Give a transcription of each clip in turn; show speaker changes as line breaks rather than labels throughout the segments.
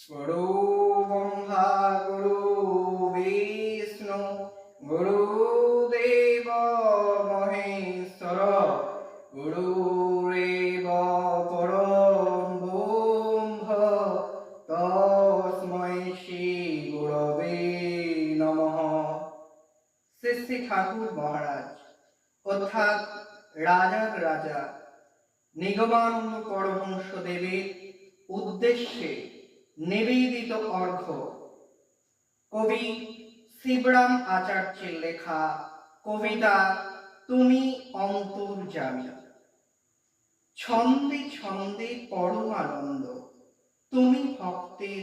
গুরু ব্রহ্মা গুরু বিষ্ণু গুরুদেব মহেশ্বর গুরুরেব পরম ব্রহ্ম তস্মৈ শ্রী গুরবে নমঃ শ্রী শ্রী ঠাকুর মহারাজ অর্থাৎ রাজার রাজা নিগমানন্দ পরমহংস দেবের উদ্দেশ্যে নিবেদিত অর্ঘ। কবি শিবরাম আচার্যের লেখা, কবিতা তুমি অন্তর্জামী ছন্দে ছন্দে পরম আনন্দ, তুমি ভক্তের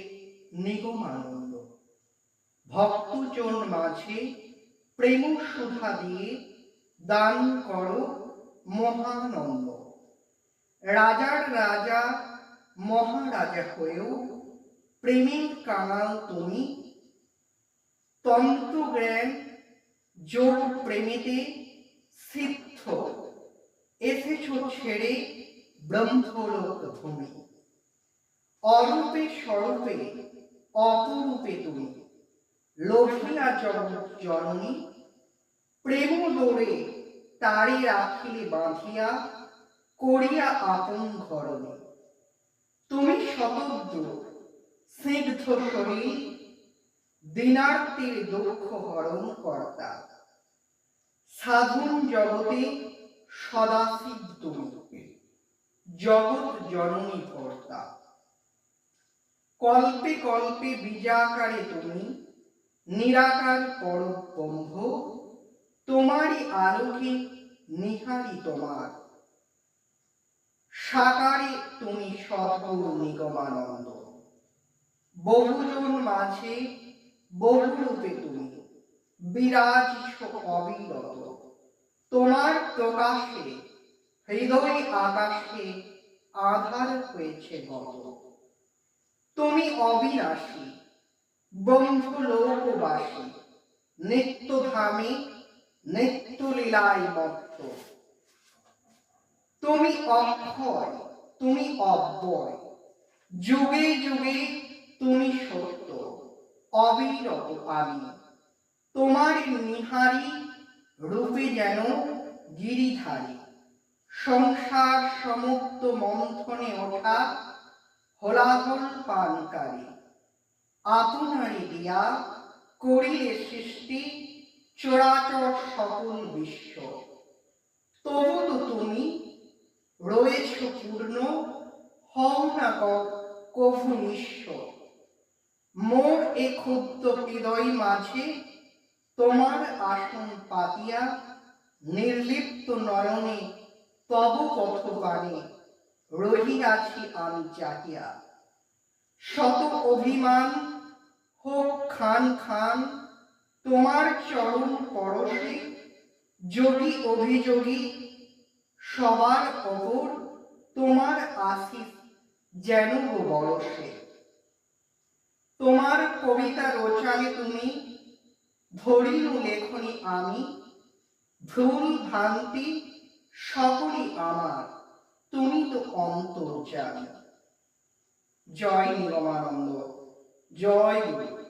নিগমানন্দ। ভক্তজন মাঝে প্রেম সুধা দিয়ে দান করো মহানন্দ। রাজার রাজা, মহারাজা হয়েও প্রেমের কাঙাল তুমি। তন্ত্রজ্ঞান যোগ প্রেমেতে সিদ্ধ। এসেছ ছেড়ে ব্রহ্মলোক ভূমি। অরূপে স্বরূপে, অপরূপে তুমি। লোভিয়া জগৎ জননী, প্রেম দৌড়ে তারে রাখিলে বাঁধিয়া করিয়া আপন ঘরণে। তুমি শতদ্র স্নিগ্ধ দুঃখ হরণ কর্তা। সাধন জগতে জগৎ জননী কর্তা। কল্পে কল্পে বীজাকারে তুমি, নিরাকার পরব্রহ্ম তোমারই আলোকে নিহারি তোমার। সাকারে তুমি সদ্গুরু নিগমানন্দ। বহুজন মাঝে, বহুরূপে তুমি। বিরাজিস অবিরত। তোমার প্রকাশে, হৃদয় আকাশে আধার হয়েছে গত। তুমি অবিনাশী, ব্রহ্মলোকবাসী, নিত্যধামে, নিত্যলীলায় মত্ত। তুমি অক্ষয়, তুমি অব্যয়। যুগে যুগে তুমি সত্য, অবিরত আমি তোমার নিহারি রূপে যেন গিরিধারী। সংসার সমুক্ত মন্থনে ওঠা হলাহল পানকারী। আপনারে দিয়া করিলে সৃষ্টি চোরাচর সকল বিশ্ব। তবু তো তুমি রয়েছ পূর্ণ, হও না কভু নিঃস্ব। মোর এ ক্ষুদ্র হৃদয় মাঝে তোমার আসন পাতিয়া, নির্লিপ্ত নয়নে তব পথবাণে রহিয়াছি আমি চাহিয়া শত অভিমান, হোক খান খান, তোমার চরণ পরশে যোগী অভিযোগী, সবার অপর তোমার আশিস যেন বরসে তোমার কবিতা রোচালে তুমি ধরিল লেখনি আমি ভুল ভ্রান্তি সকলই আমার, তুমি তো অন্তর্জাল। জয় নিগমানন্দ জয় গুরু